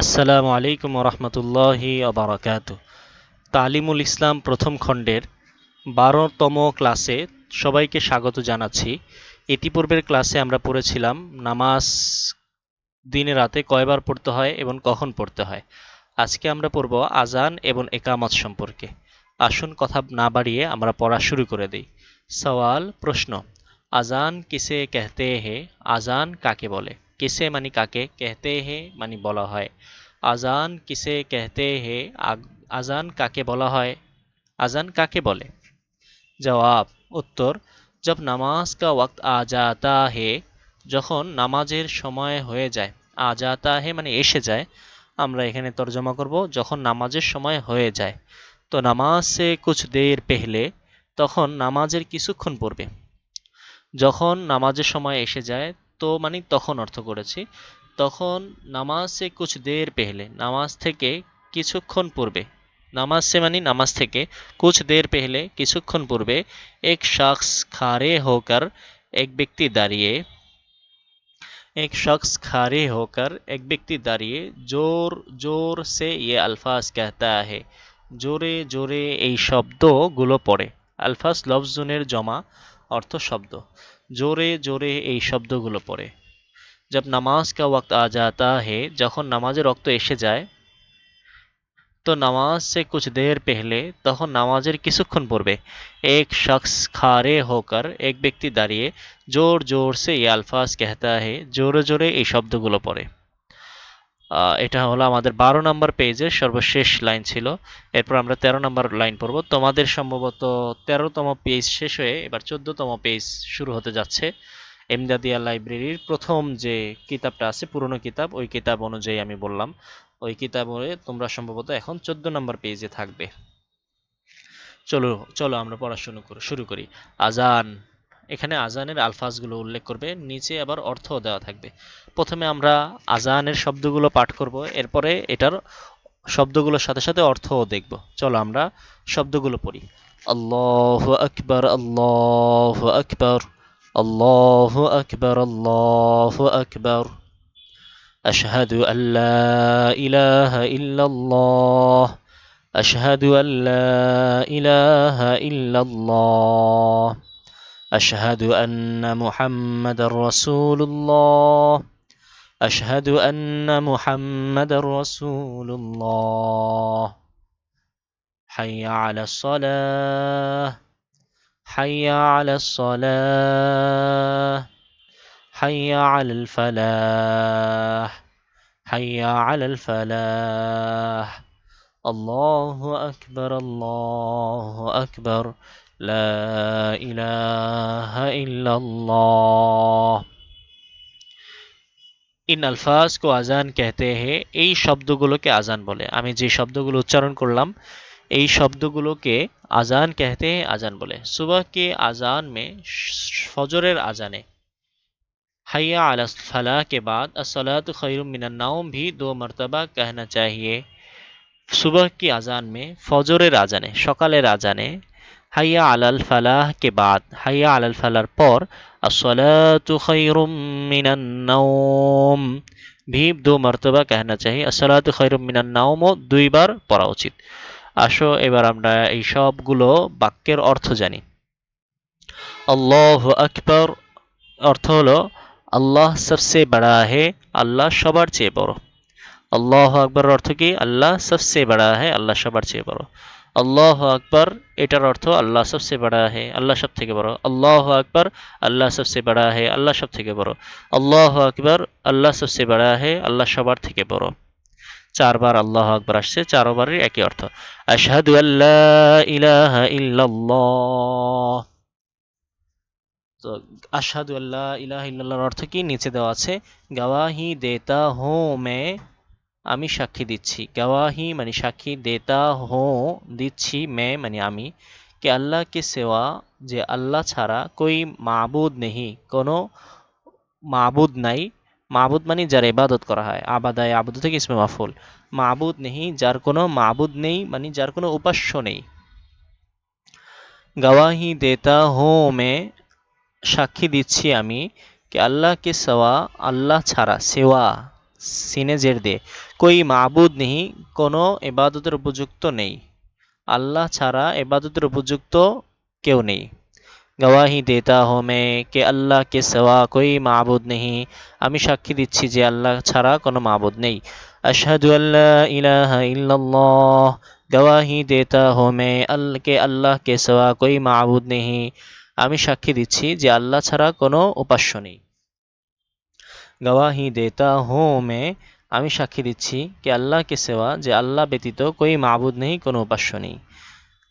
আসসালামু আলাইকুম রহমতুল্লাহি আবরাকাত তালিমুল ইসলাম প্রথম খণ্ডের বারোতম ক্লাসে সবাইকে স্বাগত জানাচ্ছি। ইতিপূর্বের ক্লাসে আমরা পড়েছিলাম, নামাজ দিনে রাতে কয়বার পড়তে হয় এবং কখন পড়তে হয়। আজকে আমরা পড়ব আজান এবং একামত সম্পর্কে। আসুন কথা না বাড়িয়ে আমরা পড়া শুরু করে দিই। সওয়াল, প্রশ্ন, আজান কিসে কেহতে হে, আজান কাকে বলে? কিসে মানে কাকে কেহতে হে মানে বলা হয় আজান কিসে কেহতে হে আজান কাকে বলা হয় আজান কাকে বলে জবাব উত্তর জব নামাজ কা ওয়াক্ত আ জাতা হে যখন নামাজের সময় হয়ে যায় আ জাতা হে মানে এসে যায় আমরা এখানে তর্জমা করব, যখন নামাজের সময় হয়ে যায়। তো নামাজ সে কুছ দের পেহলে, তখন নামাজের কিছুক্ষণ পড়বে যখন নামাজের সময় এসে যায় তো মানে তখন অর্থ করেছি। তখন নামাজে সে কুছ দের পেহলে, নামাজ থেকে কিছুক্ষণ পূর্বে, নামাজ সে মানে নামাজ থেকে কুছ দের পেহলে কিছুক্ষণ পূর্বে এক শখস খারে হোকার এক ব্যক্তি দাঁড়িয়ে, এক শখস খারে হোকার এক ব্যক্তি দাঁড়িয়ে জোর জোর সে ইয়ে আলফাজ কেহতা আহে। জোরে জোরে এই শব্দগুলো পড়ে। আলফাজ লফজুনের জমা অর্থ শব্দ। জোরে জোরে এই শব্দগুলো পড়ে। জব নামাজ কা ওয়াক্ত আ যাতা হে, যখন নামাজের রক্ত এসে যায়, তো নামাজ সে কুছ দের পেহলে, তখন নামাজের কিছুক্ষণ পূর্বে এক শখস খারে হোকার এক ব্যক্তি দাঁড়িয়ে জোর জোর সে এই আলফাজ কেহতা হে, জোরে জোরে এই শব্দগুলো পড়ে। এটা হলো আমাদের বারো নম্বর পেজের সর্বশেষ লাইন ছিল। এরপর আমরা তেরো নম্বর লাইন পড়ব। তোমাদের সম্ভবত তেরোতম পেজ শেষ হয়ে এবার চোদ্দতম পেজ শুরু হতে যাচ্ছে। এমদাদিয়া লাইব্রেরির প্রথম যে কিতাবটা আছে, পুরনো কিতাব, ওই কিতাব অনুযায়ী আমি বললাম। ওই কিতাবে তোমরা সম্ভবত এখন চোদ্দ নম্বর পেজে থাকবে। চলো চলো আমরা পড়াশুনো শুরু করি। আজান। এখানে আজানের আলফাজগুলো উল্লেখ করবে নিচে আবার অর্থ দেওয়া থাকবে প্রথমে আমরা আজানের শব্দগুলো পাঠ করব এরপরে এটার শব্দগুলোর সাথে সাথে অর্থও দেখব চলো আমরা শব্দগুলো পড়ি আল্লাহ আকবর আল্লাহ আকবর আল্লাহ আকবর আল্লাহ আকবর أشهد أن لا إله إلا الله أشهد أن لا إله إلا الله أشهد أن محمد رسول الله. أشهد أن محمد رسول الله. حي على الصلاة. حي على الصلاة. حي على الفلاح. حي على الفلاح. الله أكبر الله أكبر. لا إله إلا الله ইন আলফাজ কো আজান কেহতে হে, এই শব্দগুলোকে আজান বলে। আমি যে শব্দগুলো উচ্চারণ করলাম, এই শব্দগুলোকে আজান কেহতে হে আজান বলে। সুবাহ কে আজান মে, ফজরের আজানে हैया अलफला के बाद असलात खैरमिननाउम भी दो मरतबा कहना चाहिए सुबह की अजान में फजर अजाने सकाल अजाने হাইয়া আলাল ফালাহ কে বাদ হাইয়া আলাল ফালার পর আসলাতু খৈরুম মিনান নাওম দু মর্তবা কেহনা আসলাতু মিনান নাওমও দুইবার পড়া উচিত। আসো, এবার আমরা এই সবগুলো বাক্যের অর্থ জানি। আল্লাহ আকবর, অর্থ হলো, আল্লাহ সবসে বড়া হে, আল্লাহ সবার চেয়ে বড়। আল্লাহ আকবর অর্থ কি? আল্লাহ সবসে বড়া হে, আল্লাহ সবার চেয়ে বড়। আল্লাহ আকবর, এটার অর্থ আল্লাহ সবসে বড়া হে আল্লাহ সব থেকে বড়। আল্লাহ আকবর, আল্লাহ সবসে বড়া হে আল্লাহ সব থেকে বড়। আল্লাহ আকবর, আল্লাহ সবসে বড়া হে আল্লাহ সবার থেকে বড়। চারবার আল্লাহ আকবর আসছে, চারবারের একই অর্থ। আশহাদু আল্লাহ ইলাহা ইল্লাল্লাহ। তো আশহাদু আল্লাহ ইলাহা ইল্লাল্লাহর অর্থ কি? নিচে দেওয়া আছে, গাওয়াহি দেতা হো মে আমি সাক্ষী দিচ্ছি। গওয়াহি মানে সাক্ষী দেতা হো দিচ্ছি মে মানে আমি। কে আল্লাহ কে সেওয়া যে আল্লাহ ছাড়া কই মাবুদ নেহি, কোনো মাবুদ নাই। মাবুদ মানে যার ইবাদত করা হয় আবাদায় আবুদ থেকে ইসমে মাফুল। মাবুদ নেহি, যার কোনো মাবুদ নেই মানে যার কোনো উপাস্য নেই। গাওয়াহি দেতা হো মে সাক্ষী দিচ্ছি আমি। কে আল্লাহকে সেওয়া, আল্লাহ ছাড়া, সেওয়া। সিনে জের দিয়ে কই, মাবুদ নেই, কোনো এবাদতের উপযুক্ত নেই। আল্লাহ ছাড়া এবাদতের উপযুক্ত কেউ নেই। গওয়াহি দেতা হো মে কে আল্লাহ কে সেওয়া, কই, মাবুদ নেই। আমি সাক্ষী দিচ্ছি যে আল্লাহ ছাড়া কোনো মাবুদ নেই। আশহাদু আল্লাহ ইলাহা ইল্লাল্লাহ। গওয়াহি দেতা হো মে আল, কে আল্লাহ কে সেওয়া, কই, মাবুদ নেই। আমি সাক্ষী দিচ্ছি যে আল্লাহ ছাড়া কোনো উপাস্য নেই। গওয়াহি দেতা হো মে আমি সাক্ষী দিচ্ছি কে আল্লাহ কে সেওয়া যে আল্লাহ ব্যতীত কই মাবুদ নেই, কোনো উপাস্য নেই।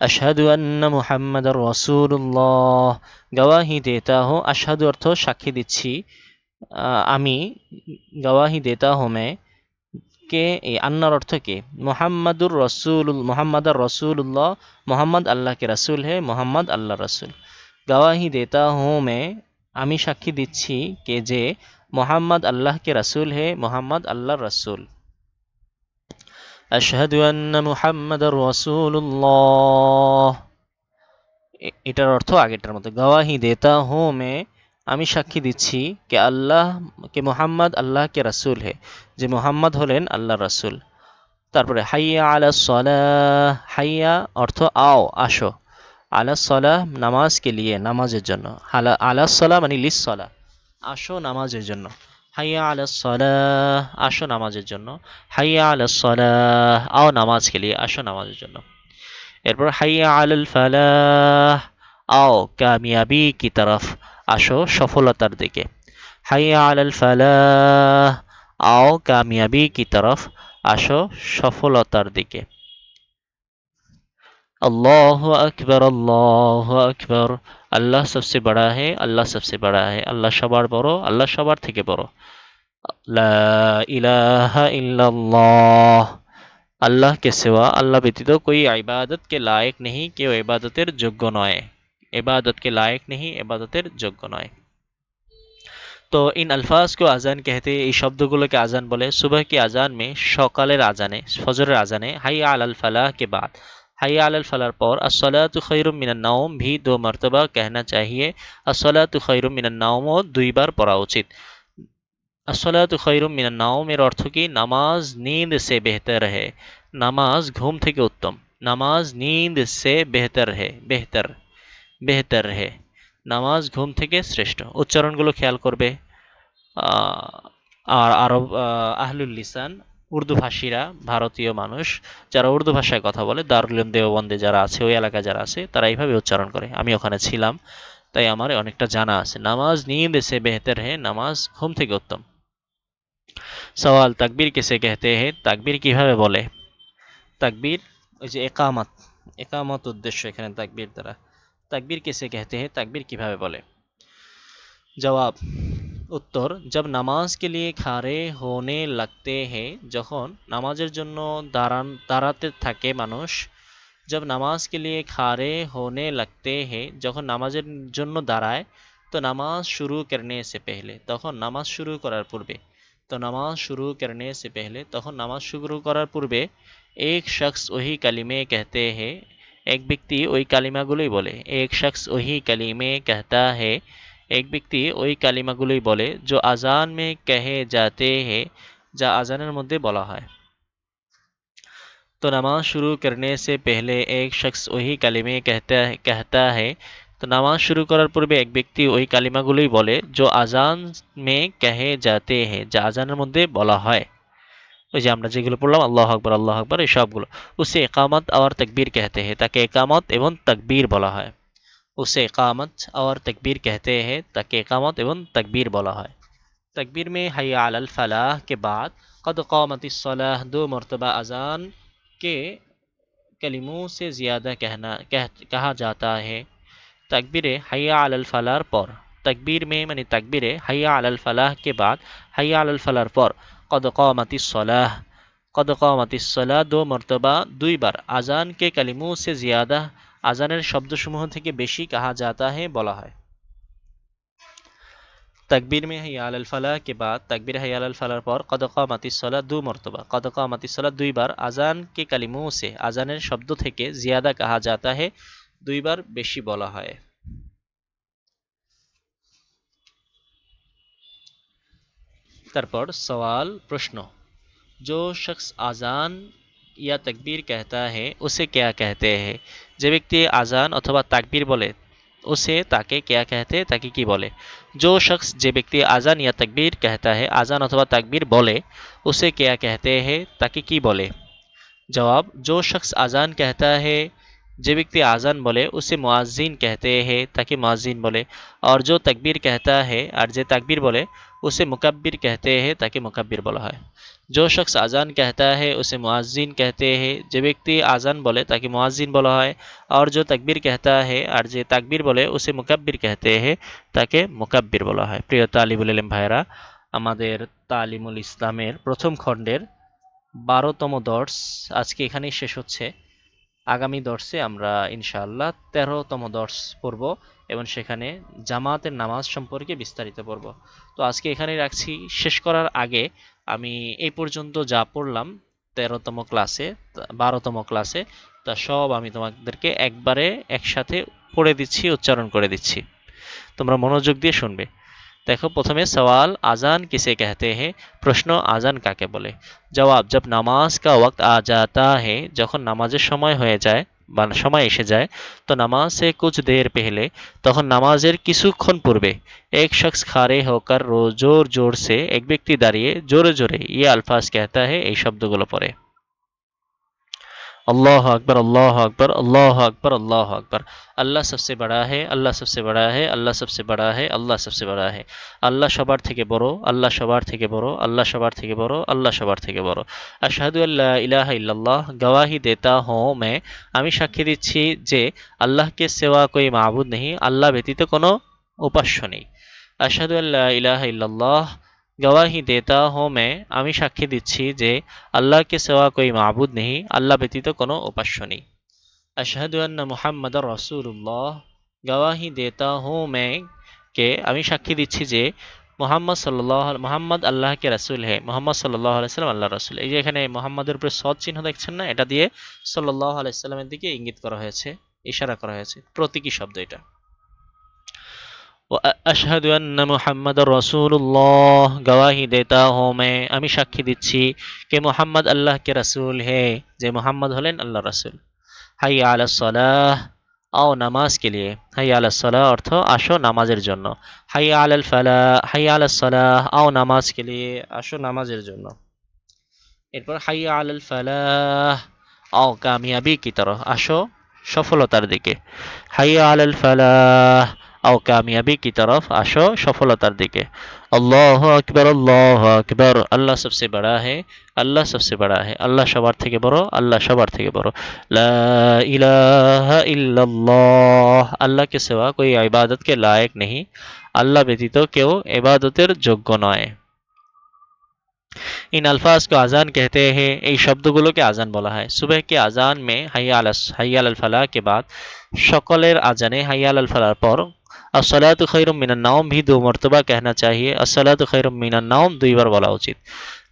আশহাদু আন্না মুহাম্মদ রসুল্লাহ গওয়াহি দেতা হো, আশহাদু অর্থ সাক্ষী দিচ্ছি। আমি গওয়াহি দেতা হো মে কে, এই আন্নার অর্থ কে? মোহাম্মদুর রসুল মোহাম্মদ রসুল্লাহ মোহাম্মদ আল্লাহ কে রসুল হে, মোহাম্মদ আল্লাহ রসুল। গওয়াহি দেতা হুঁ মে আমি সাক্ষী দিচ্ছি কে যে মোহাম্মদ আল্লাহ কে রসুল হে মোহাম্মদ আল্লাহ রসুল। আশহাদু আন্না মুহাম্মাদার রাসূলুল্লাহ। এটার অর্থ আগেরটার মতো, গওয়াহি দেতা হো মে, আমি সাক্ষী দিচ্ছি কে আল্লাহ, কে মোহাম্মদ আল্লাহ কে রাসূল হে, যে মোহাম্মদ হলেন আল্লাহ রাসূল। তারপরে, হাইয়া আলা সলাহ, হাইয়া অর্থ আও, আসো। আলা সলাহ নামাজ কে লিয়ে নামাজের জন্য। আলা আলা সলা মানে লিস সলা আসো নামাজের জন্য। হাইয়া আলা সলাহ, আসো নামাজের জন্য। হাইয়া আলা সলাহ, আও নামাজ খেলি, আসো নামাজের জন্য। এরপর হাইয়া আলাল ফালাহ, আও কামিয়াবি কি তরফ, আসো সফলতার দিকে। হাইয়া আলাল ফালাহ, আও কামিয়াবি কি তরফ, আসো সফলতার দিকে। अल्लाह अकबर अल्लाह अकबर আল্লাহ সবচেয়ে বড় है আল্লাহ সবচেয়ে বড় है আল্লাহ সবার বড় আল্লাহ সবার থেকে বড় লা ইলাহা ইল্লাল্লাহ আল্লাহ के सिवा আল্লাহ ব্যতীত कोई इबादत के लायक नहीं কেউ ইবাদতের যোগ্য নয় इबादत के लायक नहीं ইবাদতের যোগ্য নয় তো ইন আলফাজ কো আজান कहते हैं এই শব্দগুলোকে আজান বলে সুবহ की আজান में সকালের আজানে ফজরের আজানে হাইয়া আলাল ফালাহ के बाद হাইয়া আলাল ফালার পর আসসালাতু খৈরুম মিনান নাওম भी दो मर्तबा कहना चाहिए আসসালাতু খৈরুম মিনান নাওমও দুইবার পড়া উচিত আসসালাতু খৈরুম মিনান নাওম এর অর্থ কি নামাজ নিন্দ সে বেহতর है নামাজ ঘুম থেকে উত্তম নামাজ নিন্দ সে বেহতর है বেহতর বেহতর है নামাজ ঘুম থেকে শ্রেষ্ঠ উচ্চারণগুলো খেয়াল করবে আহ, আর আরব আহ, আহলুল লিসান উর্দু ভাষীরা, ভারতীয় মানুষ, যারা উর্দু ভাষায় কথা বলে দারুলিম দেওবন্দে যারা আছে, ওই এলাকায় যারা আছে, তারা এইভাবে উচ্চারণ করে। আমি ওখানে ছিলাম, তাই আমার অনেকটা জানা আছে। নামাজ নিয়ে সে বেহতর হে, নামাজ ঘুম থেকে উত্তম। সওয়াল, তাকবীর কেসে কেহতে হে, তাকবীর কীভাবে বলে? তাকবীর, ওই যে একামত একামত উদ্দেশ্য এখানে তাকবীর দ্বারা। তাকবীর কেসে কেহতে হে, তাকবীর কীভাবে বলে? জবাব উত্তর জব নামাজ কে লিয়ে খারে হোনে লাগতে হে যখন নামাজের জন্য দাঁড়ান দাঁড়াতে থাকে মানুষ জব নামাজ কে লিয়ে খারে হোনে লাগতে হে যখন নামাজের জন্য দাঁড়ায়, তো নামাজ শুরু করনে সে পেহলে তখন নামাজ শুরু করার পূর্বে, তো নামাজ শুরু করনে সে পেহলে তখন নামাজ শুরু করার পূর্বে, এক শখস ওহি কালিমে কেহতে হে এক ব্যক্তি ওই কালিমাগুলোই বলে, এক শখস ওহি কালিমে কেহতা হে এক ব্যক্তি ওই কালিমাগুলোই বলে जो আজান में कहे जाते हैं যা আজানের মধ্যে বলা হয় तो नमाज शुरू करने से पहले एक शख्स वही कलिमे कहता है कहता है তো নামাজ শুরু করার পূর্বে এক ব্যক্তি ওই কালিমাগুলোই বলে जो আজান মে কহে যাতে হে যা আজানের মধ্যে বলা হয় ওই যে আমরা যেগুলো পড়লাম আল্লাহ আকবর আল্লাহ আকবর এই সবগুলো উসে একামত আর তকবীর कहते हैं তাকে একামত এবং তকবীর বলা হয় اسے اقامت اور تکبیر کہتے ہیں، تاکہ اقامت ایون تکبیر بولا ہے۔ تکبیر میں حیا علی الفلاح کے بعد قد قومت الصلاح دو مرتبہ اذان کے کلموں سے زیادہ کہنا کہا جاتا ہے۔ تکبیر حیا علی الفلاح پر، تکبیر میں یعنی تکبیر حیا علی الفلاح کے بعد، حیا علی الفلاح پر قد قومت الصلاح، قد قومت الصلاح دو مرتبہ دو بار اذان کے کلموں سے زیادہ আজানের শব্দসমূহ থেকে বেশি কাহা जाता है বলা হয় तकबीर में हयाल अल फलाह के बाद तकबीर हयाल अल फलाह पर कद কামাতিসলা দু মর্তবা কদ কামাতিসলা দুইবার আজান কে কালিমু সে আজানের শব্দ থেকে জিয়াদা কাহা যাতা হে দুইবার বেশি বলা হয় তারপর সওয়াল প্রশ্ন जो शख्स আজান या तकबीर कहता है उसे क्या कहते हैं যে ব্যক্তি আজান অথবা তাকবির বলে اسے تاکہ کیا کہتے تاکہ کی بولے جو شخص جے ব্যক্তি آزان یا تکبیر کہتا ہے آزان اتھوا تکبیر بولے اسے کیا کہتے ہیں تاکہ کی بولے جواب جو شخص آزان کہتا ہے جے ব্যক্তি آزان بولے اسے معزین کہتے ہیں تاکہ معزین بولے اور جو تکبیر کہتا ہے اور جے تکبیر بولے اسے مکبر کہتے ہیں تاکہ مکبر بولا ہے जो शख्स আজান कहता है उसे मुआजिन कहते हैं যে ব্যক্তি আজান বলে তাকে মুয়াজ্জিন বলা হয় और जो तकबीर कहता है আর যে তাকবীর বলে उसे मुकब्बिर कहते हैं তাকে মুকাব্বির বলা হয় প্রিয় তালিবুল ইলম ভাইরা আমাদের তালিমুল ইসলামের প্রথম খণ্ডের বারোতম দর্স আজকে এখানেই শেষ হচ্ছে আগামী দর্শে আমরা ইনশাআল্লাহ তেরোতম দর্শ পড়ব এবং সেখানে জামাতের নামাজ সম্পর্কে বিস্তারিত পড়ব। তো আজকে এখানেই রাখছি। শেষ করার আগে আমি এই পর্যন্ত যা পড়লাম, তেরোতম ক্লাসে, বারোতম ক্লাসে, তা সব আমি তোমাদেরকে একবারে একসাথে পড়ে দিচ্ছি, উচ্চারণ করে দিচ্ছি। তোমরা মনোযোগ দিয়ে শুনবে। দেখো প্রথমে সওয়াল আজান কিসে कहते हैं প্রশ্ন আজান কাকে বলে জবাব जब নামাজ का वक्त आ जाता है যখন নামাজের সময় হয়ে যায় বা সময় এসে যায় তো নামাজ সে কুছ দের পেহলে তখন নামাজের কিছুক্ষণ পূর্বে এক শখস খারে হোকার রো জোর জোর সে এক ব্যক্তি দাঁড়িয়ে জোরে জোরে ইয়ে আলফাজ कहता है এই শব্দগুলো পড়ে अल्लाह अकबर अल्लाह अकबर अल्लाह अकबर अल्लाह अकबर। আল্লাহ সবচেয়ে বড়া হে আল্লাহ সবচেয়ে বড়া হে আল্লাহ সবচেয়ে বড়া হে আল্লাহ সবচেয়ে বড়া হে আল্লাহ সবার থেকে বড় আল্লাহ সবার থেকে বড় আল্লাহ সবার থেকে বড় আল্লাহ সবার থেকে বড়। আশাহাদু আল্লাহ ইলাহ ইল্লাল্লাহ গওয়াহি দেতা হো মে আমি সাক্ষী দিচ্ছি যে আল্লাহকে সেওয়া কই মাহবুদ নেই, আল্লাহ ব্যতীত কোনো উপাস্য নেই। আশাহাদু আল্লাহ ইলাহ ইল্লাল্লাহ गवाही দেতা हूँ मैं আমি সাক্ষী দিচ্ছি যে আল্লাহকে সেওয়া কই মাহবুদ নেহি, আল্লাহ ব্যতীত কোনো উপাস্য নেই। আশহাদু আন্না মুহাম্মাদার রাসূলুল্লাহ। গওয়াহি দেতা হুঁ মে কে আমি সাক্ষী দিচ্ছি যে মোহাম্মদ সাল্লাহ মোহাম্মদ আল্লাহকে রাসুল হে, মোহাম্মদ সাল্লাহ আলাইসাল্লাম আল্লাহ রাসুল। এই যে এখানে মোহাম্মদের উপরে সৎ চিহ্ন দেখছেন না, এটা দিয়ে সাল্লাহ আলাইসাল্লামের দিকে ইঙ্গিত করা হয়েছে, ইশারা করা হয়েছে। প্রতীকী শব্দ এটা। আশহাদু আন্না মুহাম্মদ রসুল্লাহ গওয়াহি দেতা হো মে, আমি সাক্ষী দিচ্ছি কে মোহাম্মদ আল্লাহকে রাসুল হে, যে মোহাম্মদ হলেন আল্লাহ রাসুল। হাই আলা সলাহ, আও নামাজ কে লিয়ে। হাই আলা সলাহ অর্থ আসো নামাজের জন্য। হাই আলাল ফালা হাই আলা সলাহ, আও নামাজ কে লিয়ে আসো নামাজের জন্য। এরপর হাই আলাল ফালাহ, আও কামিয়াবি কি তরফ আসো সফলতার দিকে। হাই আলাল ফালাহ আও কামিয়াবি কি তরফ আসো সফলতার দিকে আল্লাহ আকবর আল্লাহ আকবর আল্লাহ সবসে বড়া হে আল্লাহ সবসে বড়া হে আল্লাহ সবার থেকে বড় আল্লাহ সবার থেকে বড় লা ইলাহা ইল্লাল্লাহ আল্লাহ के सिवा कोई इबादत के लायक नहीं আল্লাহ ব্যতীত কেউ ইবাদতের যোগ্য নয় इन अल्फाज को अजान कहते हैं এই শব্দগুলোকে আজান বলা হয় সুবহ के अजान में হাইয়া আল হাইয়া আল ফালাহ के बाद সকলের আজানে হাইয়া আল ফালার পর اصلاۃ خیر من النوم بھی دو مرتبہ کہنا چاہیے۔ اصلاۃ خیر من النوم دو بار بولا اچت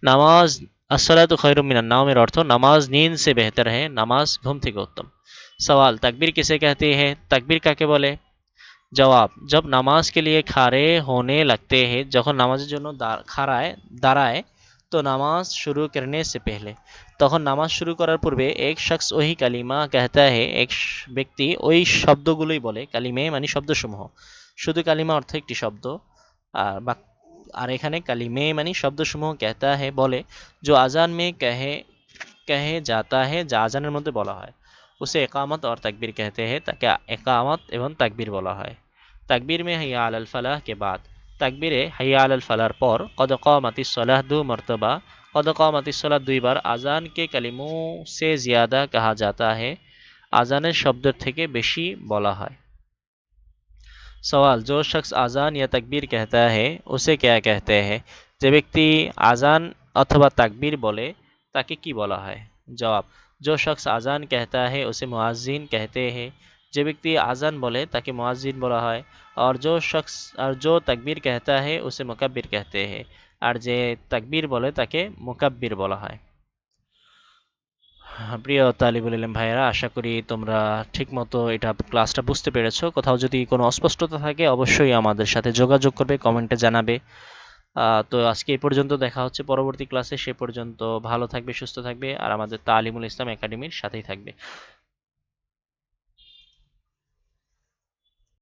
نماز اصلاۃ خیر من النوم میرا اور نماز نیند سے بہتر ہے، نماز گھومتے گوتم اتم۔ سوال، تکبیر کسے کہتے ہیں؟ تکبیر کا کے بولے؟ جواب، جب نماز کے لیے کھارے ہونے لگتے ہیں، جب نماز جو دار کھارا ہے، دارا ہے তো নামাজ শুরু करने সে पहले। তখন নামাজ শুরু করার পূর্বে এক শখস ওই কালিমা কেহতা হে এক ব্যক্তি ওই শব্দগুলোই বলে কালিমে মানে শব্দসমূহ শুধু কালিমা অর্থ একটি শব্দ আর আর এখানে কালিমে মানে শব্দসমূহ কেহতা হে বলে যে আজান মে কহে কহে যাতা হে যা আজানের মধ্যে বলা হয় উসে একামত আর তাকবীর কেহতে हैं তাকে একামত এবং তাকবীর বলা হয় তাকবীর में है, या अल फलाह के তাকবীরে হাইয়া আল ফালার পর কদ কামাতি সলাহ দু মর্তবা कद कामती सलाह দুইবার আজান কে কালিমো সে জিয়াদা কাহা जाता है আজানের শব্দের থেকে বেশি বলা হয় सवाल जो शख्स আজান या तकबीर कहता है उसे क्या कहते हैं যে ব্যক্তি আজান অথবা তাকবীর বলে তাকে কি বলা হয় জবাব जो शख्स আজান कहता है उसे मुआजिन कहते हैं যে ব্যক্তি আজান বলে তাকে মুয়াজ্জিন বলা হয় और जो शख्स और जो तकबीर कहता है उसे मुकब्बिर कहते हैं আর যে তাকবীর বলে তাকে মুকাব্বির বলা হয় প্রিয় তালিবুল ইলম ভাইয়েরা আশা করি তোমরা ঠিকমতো এটা ক্লাসটা বুঝতে পেরেছো কোথাও যদি কোনো অস্পষ্টতা থাকে অবশ্যই আমাদের সাথে যোগাযোগ করবে কমেন্টে জানাবে আহ, তো আজকে এই পর্যন্ত দেখা হচ্ছে পরবর্তী ক্লাসে সে পর্যন্ত ভালো থাকবে সুস্থ থাকবে আর আমাদের তালিমুল ইসলাম একাডেমির সাথেই থাকবে